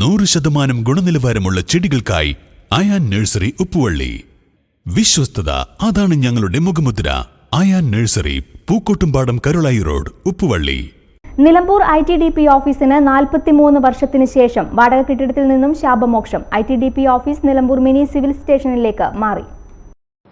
നൂറ് ശതമാനം ഗുണനിലവാരമുള്ള ചെടികൾക്കായി അയാൻ നഴ്സറി ഉപ്പുവള്ളി. വിശ്വസ്തത അതാണ് ഞങ്ങളുടെ മുഖമുദ്ര. Ayan nursery Pookkottumpadam Karulai road Uppuvally. Nilambur I T D P ഓഫീസിന് നാൽപ്പത്തിമൂന്ന് വർഷത്തിന് ശേഷം വാടക കെട്ടിടത്തിൽ നിന്നും ശാപമോക്ഷം. I T D P office Nilambur mini civil സ്റ്റേഷനിലേക്ക് മാറി.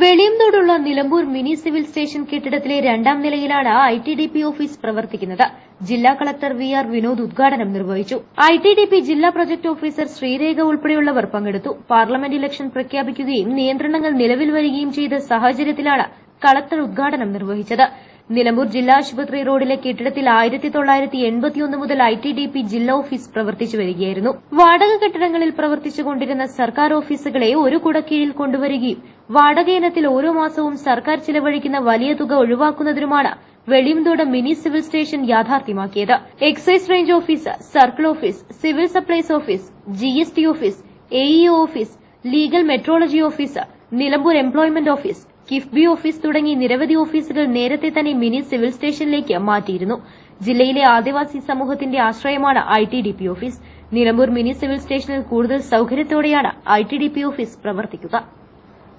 വെളിയന്തോടുള്ള നിലമ്പൂർ മിനി സിവിൽ സ്റ്റേഷൻ കെട്ടിടത്തിലെ രണ്ടാം നിലയിലാണ് I T D P office പ്രവർത്തിക്കുന്നത്. ജില്ലാ കളക്ടർ വി ആർ വിനോദ് ഉദ്ഘാടനം നിർവഹിച്ചു. ഐ ടി ഡി പി ജില്ലാ പ്രൊജക്ട് ഓഫീസർ ശ്രീരേഖ ഉൾപ്പെടെയുള്ളവർ പങ്കെടുത്തു. പാർലമെന്റ് ഇലക്ഷൻ പ്രഖ്യാപിക്കുകയും നിയന്ത്രണങ്ങൾ നിലവിൽ വരികയും ചെയ്ത സാഹചര്യത്തിലാണ് കളക്ടർ ഉദ്ഘാടനം നിർവഹിച്ചത്. നിലമ്പൂർ ജില്ലാ ആശുപത്രി റോഡിലെ കെട്ടിടത്തിൽ ആയിരത്തി തൊള്ളായിരത്തി എൺപത്തിയൊന്ന് മുതൽ ഐ ടി ഡി പി ജില്ലാ ഓഫീസ് പ്രവർത്തിച്ചു വരികയായിരുന്നു. വാടക കെട്ടിടങ്ങളിൽ പ്രവർത്തിച്ചുകൊണ്ടിരുന്ന സർക്കാർ ഓഫീസുകളെ ഒരു കുടക്കീഴിൽ കൊണ്ടുവരികയും വാടക ഇനത്തിൽ ഓരോ മാസവും സർക്കാർ ചിലവഴിക്കുന്ന വലിയ തുക ഒഴിവാക്കുന്നതിനുമാണ് Veliyanthode mini civil station യാഥാർത്ഥ്യമാക്കിയത്. Excise range office circle office civil supplies office G S T office AEO office legal metrology office Nilambur employment office KIIFB office തുടങ്ങി നിരവധി ഓഫീസുകൾ നേരത്തെ തന്നെ മിനി സിവിൽ സ്റ്റേഷനിലേക്ക് മാറ്റിയിരുന്നു. ജില്ലയിലെ ആദിവാസി സമൂഹത്തിന്റെ ആശ്രയമാണ് I T D P office. Nilambur mini civil സ്റ്റേഷനിൽ കൂടുതൽ സൌകര്യത്തോടെയാണ് I T D P office പ്രവർത്തിക്കുക.